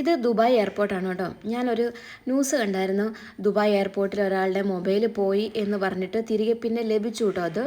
ഇത് ദുബായ് എയർപോർട്ടാണ് കേട്ടോ. ഞാനൊരു ന്യൂസ് കണ്ടായിരുന്നു ദുബായ് എയർപോർട്ടിൽ ഒരാളുടെ മൊബൈൽ പോയി എന്ന് പറഞ്ഞിട്ട് തിരികെ പിന്നെ ലഭിച്ചു കേട്ടോ അത്.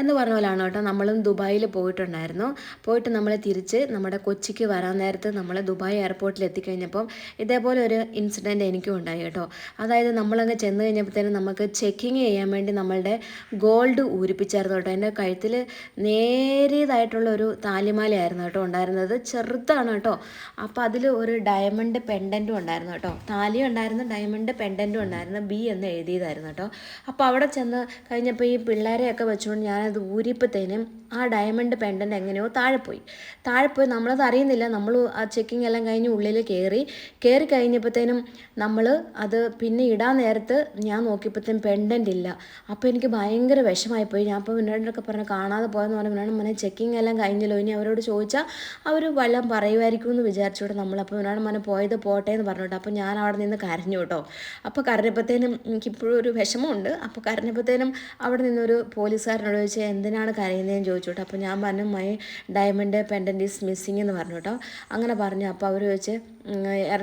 എന്ന് പറഞ്ഞ പോലെയാണ് കേട്ടോ നമ്മളും ദുബായിൽ പോയിട്ടുണ്ടായിരുന്നു. പോയിട്ട് നമ്മൾ തിരിച്ച് നമ്മുടെ കൊച്ചിക്ക് വരാൻ നേരത്ത് നമ്മൾ ദുബായ് എയർപോർട്ടിൽ എത്തിക്കഴിഞ്ഞപ്പം ഇതേപോലെ ഒരു ഇൻസിഡന്റ് എനിക്കും ഉണ്ടായി കേട്ടോ. അതായത് നമ്മളങ്ങ് ചെന്ന് കഴിഞ്ഞപ്പോഴത്തേനും നമുക്ക് ചെക്കിങ് ചെയ്യാൻ വേണ്ടി നമ്മളുടെ ഗോൾഡ് ഊരിപ്പിച്ചായിരുന്നു കേട്ടോ. എന്റെ കഴുത്തിൽ നേരിയതായിട്ടുള്ള ഒരു താലിമാലയായിരുന്നു കേട്ടോ ഉണ്ടായിരുന്നത്. ചെറുതാണ് കേട്ടോ. അപ്പോൾ അതിൽ ഒരു ഡയമണ്ട് പെൻഡന്റും ഉണ്ടായിരുന്നു കേട്ടോ. താലിയും ഉണ്ടായിരുന്നു ഡയമണ്ട് പെൻഡന്റും ഉണ്ടായിരുന്നു ബി എന്ന് എഴുതിയതായിരുന്നു കേട്ടോ. അപ്പോൾ അവിടെ ചെന്ന് കഴിഞ്ഞപ്പോൾ ഈ പിള്ളേരെയൊക്കെ വെച്ചുകൊണ്ട് ഞാനത് ഊരിയപ്പോഴത്തേനും ആ ഡയമണ്ട് പെൻഡന്റ് എങ്ങനെയോ താഴെ പോയി. താഴെ പോയി നമ്മളത് അറിയുന്നില്ല. നമ്മൾ ആ ചെക്കിംഗ് എല്ലാം കഴിഞ്ഞ് ഉള്ളിൽ കയറി കയറി കഴിഞ്ഞപ്പോഴത്തേനും നമ്മൾ അത് പിന്നെ ഇടാൻ നേരത്ത് ഞാൻ നോക്കിയപ്പോഴത്തേനും പെൻഡന്റ് ഇല്ല. അപ്പോൾ എനിക്ക് ഭയങ്കര വിഷമായി പോയി. ഞാൻ അപ്പോൾ മുന്നോട്ടൊക്കെ പറഞ്ഞു കാണാതെ പോയെന്ന് പറഞ്ഞാൽ പിന്നീട് മനെ ചെക്കിംഗ് എല്ലാം കഴിഞ്ഞല്ലോ. ഇനി അവരോട് ചോദിച്ചാൽ അവർ വല്ലതും പറയുമായിരിക്കും എന്ന് വിചാരിച്ചുകൊണ്ട് നമ്മളപ്പോൾ പിന്നീട് മോനെ പോയത് പോട്ടെ എന്ന് പറഞ്ഞോട്ടോ അപ്പോൾ ഞാൻ അവിടെ നിന്ന് കരഞ്ഞു കേട്ടോ. അപ്പോൾ കരഞ്ഞപ്പോഴത്തേനും എനിക്കിപ്പോഴും ഒരു വിഷമമുണ്ട്. അപ്പോൾ കരഞ്ഞപ്പോഴത്തേനും അവിടെ നിന്നൊരു പോലീസുകാരനോട് ചോദിച്ചാൽ എന്തിനാണ് കരയുന്നതെന്ന് ചോദിച്ചു കേട്ടോ. അപ്പോൾ ഞാൻ പറഞ്ഞു my diamond pendant is missing എന്ന് പറഞ്ഞു കേട്ടോ. അങ്ങനെ പറഞ്ഞു. അപ്പോൾ അവർ ചോദിച്ച് ഉം, എറ-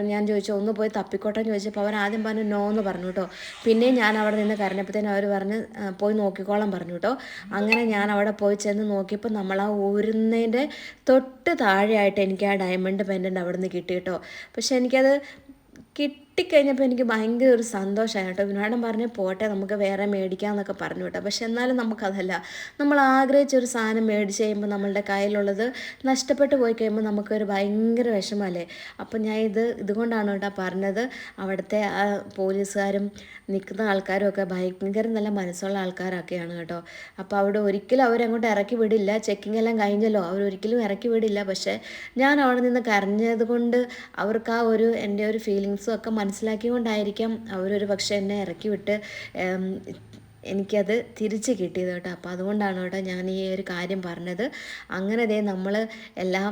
ഞാൻ ചോദിച്ചു ഒന്ന് പോയി തപ്പിക്കോട്ടെ എന്ന് ചോദിച്ചപ്പോൾ അവർ ആദ്യം പറഞ്ഞു നോ എന്ന് പറഞ്ഞു കേട്ടോ പിന്നെയും ഞാൻ അവിടെ നിന്ന് കരഞ്ഞപ്പോഴത്തേനും അവർ പറഞ്ഞ് പോയി നോക്കിക്കോളാൻ പറഞ്ഞു കേട്ടോ അങ്ങനെ ഞാൻ അവിടെ പോയി ചെന്ന് നോക്കിയപ്പോൾ നമ്മൾ ആ ഊരുന്നതിന്റെ തൊട്ട് താഴെയായിട്ട് എനിക്ക് ആ ഡയമണ്ട് പെൻഡന്റ് അവിടെ നിന്ന് കിട്ടി കേട്ടോ പക്ഷെ എനിക്കത് കിട്ടിക്കഴിഞ്ഞപ്പോൾ എനിക്ക് ഭയങ്കര ഒരു സന്തോഷമായി കേട്ടോ. വിനോദം പറഞ്ഞ് പോട്ടെ നമുക്ക് വേറെ മേടിക്കാമെന്നൊക്കെ പറഞ്ഞു കേട്ടോ. പക്ഷെ എന്നാലും നമുക്കതല്ല. നമ്മൾ ആഗ്രഹിച്ചൊരു സാധനം മേടിച്ച് കഴിയുമ്പോൾ നമ്മളുടെ കയ്യിലുള്ളത് നഷ്ടപ്പെട്ടു പോയി കഴിയുമ്പോൾ നമുക്കൊരു ഭയങ്കര വിഷമമല്ലേ? അപ്പം ഞാൻ ഇത് ഇതുകൊണ്ടാണ് കേട്ടോ പറഞ്ഞത്. അവിടുത്തെ പോലീസുകാരും നിൽക്കുന്ന ആൾക്കാരും ഒക്കെ ഭയങ്കര നല്ല മനസ്സുള്ള ആൾക്കാരൊക്കെയാണ് കേട്ടോ. അപ്പോൾ അവിടെ ഒരിക്കലും അവരങ്ങോട്ട് ഇറക്കി വിടില്ല. ചെക്കിംഗ് എല്ലാം കഴിഞ്ഞല്ലോ. അവരൊരിക്കലും ഇറക്കി വിടില്ല. പക്ഷേ ഞാൻ അവിടെ നിന്ന് കരഞ്ഞത് കൊണ്ട് അവർക്ക് ആ ഒരു എന്റെ ഒരു ഫീലിങ്സും ഒക്കെ മനസ്സിലാക്കിക്കൊണ്ടായിരിക്കാം അവരൊരു പക്ഷേ എന്നെ ഇറക്കി വിട്ട് എനിക്കത് തിരിച്ച് കിട്ടിയത് കേട്ടോ. അപ്പോൾ അതുകൊണ്ടാണ് കേട്ടോ ഞാൻ ഈ ഒരു കാര്യം പറഞ്ഞത്. അങ്ങനെ ദേ നമ്മൾ എല്ലാം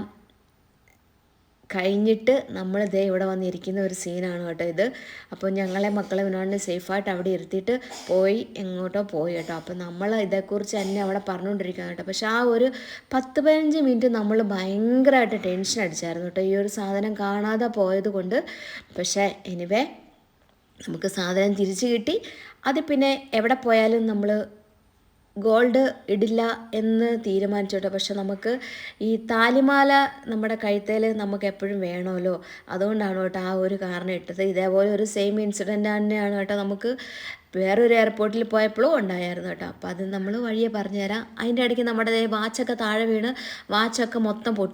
കഴിഞ്ഞിട്ട് നമ്മൾ ഇതേ ഇവിടെ വന്നിരിക്കുന്ന ഒരു സീനാണ് കേട്ടോ ഇത്. അപ്പോൾ ഞങ്ങളെ മക്കളെ വിനോദിനെ സേഫായിട്ട് അവിടെ ഇരുത്തിയിട്ട് പോയി എങ്ങോട്ടോ പോയി കേട്ടോ. അപ്പോൾ നമ്മൾ ഇതേക്കുറിച്ച് തന്നെ അവിടെ പറഞ്ഞുകൊണ്ടിരിക്കുകയാണ് കേട്ടോ. പക്ഷേ ആ ഒരു പത്ത് പതിനഞ്ച് മിനിറ്റ് നമ്മൾ ഭയങ്കരമായിട്ട് ടെൻഷൻ അടിച്ചായിരുന്നു കേട്ടോ. ഈ ഒരു സാധനം കാണാതെ പോയത് കൊണ്ട്. പക്ഷേ എനിവേ നമുക്ക് സാധനം തിരിച്ചു കിട്ടി. അത് പിന്നെ എവിടെ പോയാലും നമ്മൾ ഗോൾഡ് ഇടില്ല എന്ന് തീരുമാനിച്ചോട്ടെ. പക്ഷെ നമുക്ക് ഈ താലിമാല നമ്മുടെ കഴുത്തേൽ നമുക്ക് എപ്പോഴും വേണമല്ലോ. അതുകൊണ്ടാണ് കേട്ടോ ആ ഒരു കാരണം ഇട്ടത്. ഇതേപോലെ ഒരു സെയിം ഇൻസിഡന്റ് തന്നെയാണ് കേട്ടോ നമുക്ക് വേറൊരു എയർപോർട്ടിൽ പോയപ്പോഴും ഉണ്ടായിരുന്നു കേട്ടോ. അപ്പോൾ അത് നമ്മൾ വഴിയെ പറഞ്ഞുതരാം. അതിന്റെ ഇടയ്ക്ക് നമ്മുടെ വാച്ചൊക്കെ താഴെ വീണ് വാച്ചൊക്കെ മൊത്തം പൊട്ടി.